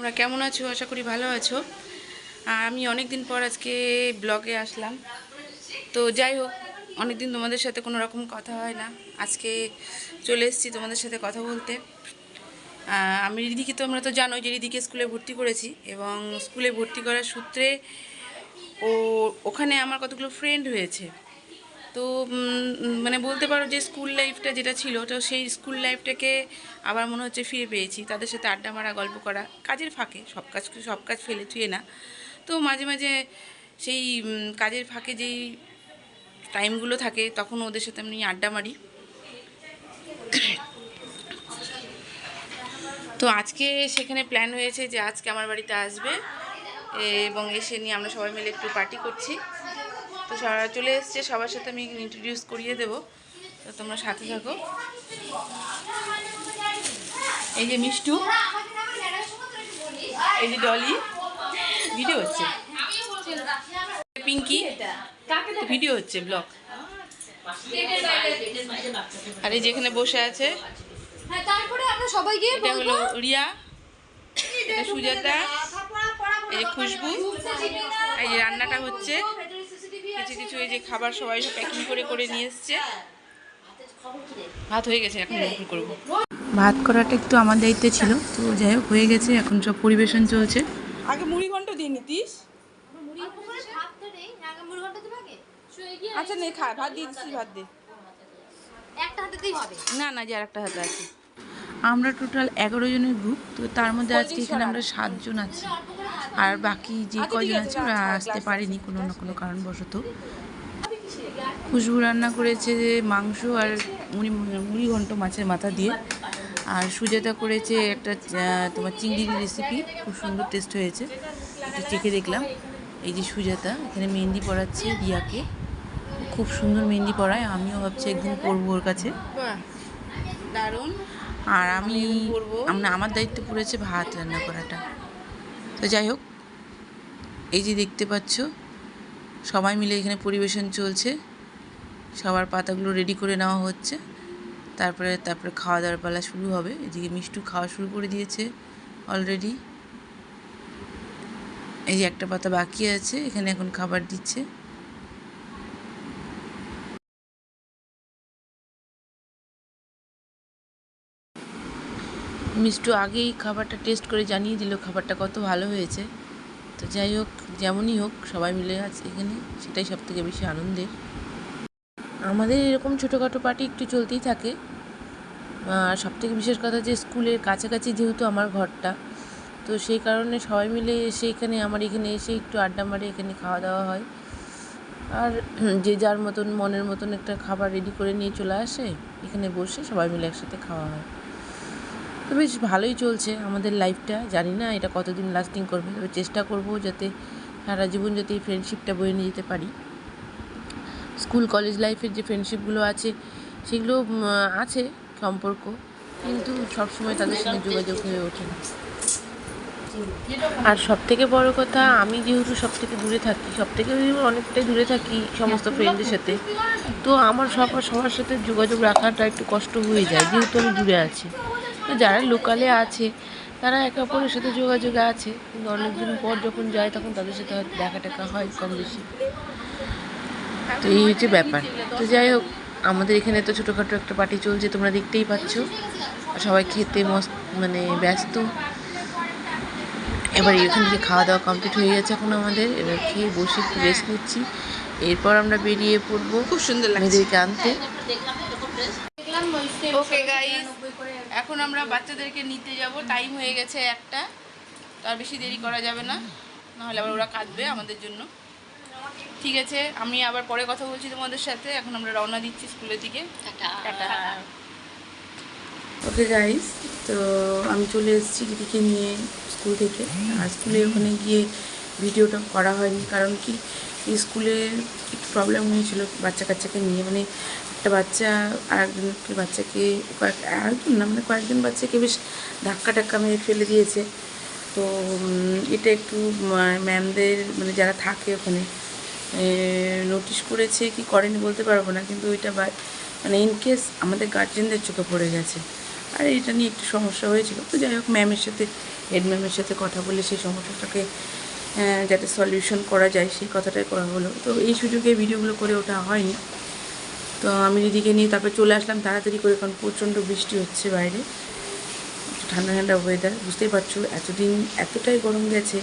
তোমরা কেমন আছো? আশা করি ভালো আছো। আমি অনেক দিন পর আজকে ব্লগে আসলাম। তো যাই হোক অনেক দিন তোমাদের সাথে কোনো রকম কথা হয় না। আজকে চলে এসেছি তোমাদের সাথে কথা বলতে। আমি রিদিকে তোমরা তো জানো যে রিদিকে স্কুলে ভর্তি করেছি এবং স্কুলে ভর্তি করার সূত্রে ও ওখানে আমার কতগুলো ফ্রেন্ড হয়েছে। তো মানে বলতে পারো যে স্কুল লাইফটা যেটা ছিল, তো সেই স্কুল লাইফটাকে আবার মনে হচ্ছে ফিরে পেয়েছি। তাদের সাথে আড্ডা মারা, গল্প করা, কাজের ফাঁকে, সব কাজ সব কাজ ফেলে থুয়ে না। তো মাঝে মাঝে সেই কাজের ফাঁকে যেই টাইমগুলো থাকে, তখন ওদের সাথে আমি আড্ডা মারি। তো আজকে সেখানে প্ল্যান হয়েছে যে আজকে আমার বাড়িতে আসবে এবং এসে নিয়ে আমরা সবাই মিলে একটু পার্টি করছি। তো সবাই চলে এসছে, সবার সাথে আমি ইন্ট্রোডিউস করিয়ে দেবো। তো তোমরা সাথে থাকো। এই যে মিষ্টু, এই যে ডলি ভিডিও হচ্ছে। পিঙ্কি ভিডিও হচ্ছে ব্লগ আর এই যেখানে বসে আছে, এটা হলো রিয়া সুজাতা, এই যে খুশবু, এই যে রান্নাটা হচ্ছে। কিছু কিছু এই যে খাবার সবাই সব প্যাকিং করে করে নিয়ে এসছে। ভাত হয়ে গেছে এখন করব। ভাত করাটা একটু আমার দায়িত্বে ছিল তো যাই হোক হয়ে গেছে এখন সব পরিবেশন চলছে। আগে মুড়ি ঘন্ট দিয়ে নিতিস? আচ্ছা নে খা ভাত দিয়ে দিচ্ছিস ভাত দে। একটা হাতেতেই হবে না না যে আরেকটা হাতে আছে। আমরা টোটাল এগারো জনের গ্রুপ তো তার মধ্যে আজকে এখানে আমরা সাতজন আছি। আর বাকি যে কজন আছে ওরা আসতে পারেনি কোনো না কোনো কারণবশত। খুশবু রান্না করেছে যে মাংস আর মুড়ি মুড়ি ঘন্ট মাছের মাথা দিয়ে। আর সুজাতা করেছে একটা তোমার চিংড়ির রেসিপি খুব সুন্দর টেস্ট হয়েছে। একটু চেখে দেখলাম। এই যে সুজাতা এখানে মেহেন্দি পড়াচ্ছে রিয়াকে খুব সুন্দর মেহেন্দি পড়ায় আমিও ভাবছি একদিন পরবো ওর কাছে। দারুণ। আর আমি আমরা আমার দায়িত্ব পড়েছে ভাত রান্না করাটা। তো যাই হোক, এই যে দেখতে পাচ্ছ, সবাই মিলে এখানে পরিবেশন চলছে। সবার পাতাগুলো রেডি করে নেওয়া হচ্ছে। তারপরে তারপরে খাওয়া দাওয়ার পালা শুরু হবে। এদিকে মিষ্টু খাওয়া শুরু করে দিয়েছে অলরেডি এই যে একটা পাতা বাকি আছে, এখানে এখন খাবার দিচ্ছে। মিষ্টু আগেই খাবারটা টেস্ট করে জানিয়ে দিল খাবারটা কত ভালো হয়েছে। তো যাই হোক, যেমনই হোক, সবাই মিলে আছে এখানে সেটাই সব থেকে বেশি আনন্দের। আমাদের এরকম ছোটোখাটো পার্টি একটু চলতেই থাকে। আর সব থেকে বিশেষ কথা যে স্কুলের কাছাকাছি যেহেতু আমার ঘরটা, তো সেই কারণে সবাই মিলে এসে এখানে, আমার এখানে এসে একটু আড্ডা মারে, এখানে খাওয়া দাওয়া হয়। আর যে যার মতন মনের মতন একটা খাবার রেডি করে নিয়ে চলে আসে, এখানে বসে সবাই মিলে একসাথে খাওয়া হয়। তো বেশ ভালোই চলছে আমাদের লাইফটা জানি না এটা কতদিন লাস্টিং করবে, তবে চেষ্টা করব যাতে সারা জীবন যাতে এই ফ্রেন্ডশিপটা বয়ে নিয়ে যেতে পারি। স্কুল কলেজ লাইফের যে ফ্রেন্ডশিপগুলো আছে, সেগুলো আছে সম্পর্ক, কিন্তু সবসময় তাদের সঙ্গে যোগাযোগ হয়ে ওঠে না। আর সব থেকে বড় কথা, আমি যেহেতু সব থেকে দূরে থাকি সব থেকে অনেকটাই দূরে থাকি সমস্ত ফ্রেন্ডদের সাথে, তো আমার সবার সবার সাথে যোগাযোগ রাখাটা একটু কষ্ট হয়ে যায়, যেহেতু আমি দূরে আছি। তো যারা লোকালে আছে তারা একে অপরের সাথে যোগাযোগে আছে। কিন্তু অনেকদিন পর যখন যায় তখন তাদের সাথে হয়তো দেখা টাকা হয় কম বেশি। তো এই হচ্ছে ব্যাপার। তো যাই হোক আমাদের এখানে তো ছোটোখাটো একটা পার্টি চলছে তোমরা দেখতেই পাচ্ছ। আর সবাই খেতে মস্ত মানে ব্যস্ত। এবার এখান থেকে খাওয়া দাওয়া কমপ্লিট হয়ে গেছে এখন আমাদের। এবার খেয়ে বসে একটু রেস্ট নিচ্ছি। এরপর আমরা বেরিয়ে পড়ব খুব সুন্দর মেয়েদেরকে আনতে। ওকে গাইস এখন আমরা বাচ্চাদেরকে নিতে যাব। টাইম হয়ে গেছে একটা। তো আর বেশি দেরি করা যাবে না। নাহলে আবার ওরা কাঁদবে আমাদের জন্য। ঠিক আছে আমি আবার পরে কথা বলছি তোমাদের সাথে। এখন আমরা রওনা দিচ্ছি স্কুলের দিকে। ওকে গাইস তো আমি চলে এসেছি দিদিকে নিয়ে স্কুল থেকে। আর স্কুলে ওখানে গিয়ে ভিডিওটা করা হয়নি। কারণ কি স্কুলে একটু প্রবলেম হয়েছিল বাচ্চা কাচ্চাকে নিয়ে। মানে একটা বাচ্চা আর একজনকে বাচ্চাকে কয়েক, আরেকজন না মানে কয়েকজন বাচ্চাকে বেশ ধাক্কা টাক্কা মেরে ফেলে দিয়েছে। তো এটা একটু ম্যামদের মানে যারা থাকে ওখানে নোটিশ করেছে কি করেনি বলতে পারব না, কিন্তু ওইটা মানে ইন কেস আমাদের গার্জেনদের চোখে পড়ে গেছে। আর এটা নিয়ে একটু সমস্যা হয়েছিল। তো যাই হোক ম্যামের সাথে হেড ম্যামের সাথে কথা বলে সেই সমস্যাটাকে যাতে সলিউশন করা যায়, সেই কথাটাই করা হলো। তো এই সুযোগে ভিডিওগুলো করে ওঠা হয়নি। তো আমি দিদিকে নিয়ে তারপরে চলে আসলাম তাড়াতাড়ি করে, কারণ প্রচণ্ড বৃষ্টি হচ্ছে বাইরে। ঠান্ডা ঠান্ডা ওয়েদার বুঝতেই পারছ, এতদিন এতটাই গরম গেছে,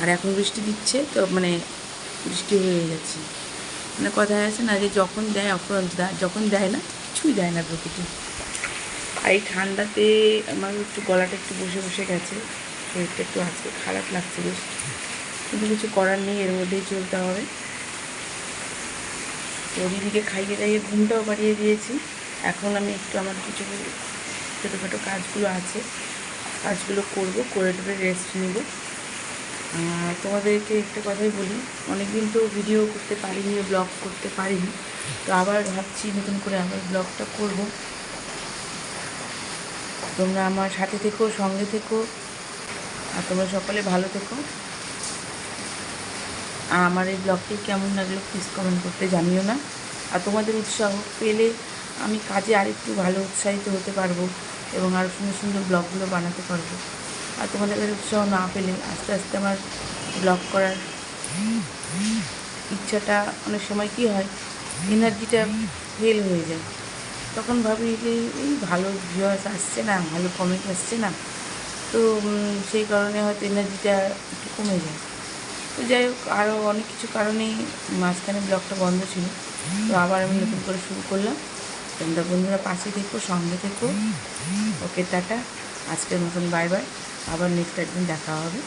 আর এখন বৃষ্টি দিচ্ছে, তো মানে বৃষ্টি হয়ে যাচ্ছে। মানে কথায় আছে না যে যখন দেয় অফরন্ত দেয় যখন দেয় না, কিছুই দেয় না প্রকৃতি। আর এই ঠান্ডাতে আমার একটু গলাটা একটু বসে বসে গেছে, শরীরটা একটু আজকে খারাপ লাগছে বেশ। কিন্তু কিছু করার নেই, এর মধ্যেই চলতে হবে। তো দিদিকে খাইয়ে দাইয়ে ঘুমটাও বাড়িয়ে দিয়েছি। এখন আমি একটু আমার কিছু ছোটোখাটো কাজগুলো আছে, কাজগুলো করব, করে টোরে রেস্ট নেব। তোমাদেরকে একটা কথাই বলি, অনেকদিন তো ভিডিও করতে পারিনি ব্লগ করতে পারিনি, তো আবার ভাবছি নতুন করে আবার ব্লগটা করব। তোমরা আমার সাথে থেকো, সঙ্গে থেকো, আর তোমরা সকলে ভালো থেকো। আর আমার এই ব্লগটি কেমন লাগল প্লিজ কমেন্ট করতে জানিও না। আর তোমাদের উৎসাহ পেলে আমি কাজে আরেকটু ভালো উৎসাহিত হতে পারব এবং আরও সুন্দর সুন্দর ব্লগগুলো বানাতে পারব। আর তোমাদের উৎসাহ না পেলে আস্তে আস্তে আমার ব্লগ করার ইচ্ছাটা অনেক সময় কি হয় এনার্জিটা ফেল হয়ে যায়। তখন ভাবি যে এই ভালো ভিউয়ার্স আসছে না, ভালো কমেন্ট আসছে না। তো সেই কারণে হয়তো এনার্জিটা একটু কমে যায়। তো যাই হোক আরও অনেক কিছু কারণেই মাঝখানে ব্লগটা বন্ধ ছিল। তো আবার আমি নতুন করে শুরু করলাম। তোমরা বন্ধুরা পাশে থেকো, সঙ্গে থেকো। Okay, ta-ta. আজকের মতন বাই বাই। আবার নেক্সট একদিন দেখা হবে।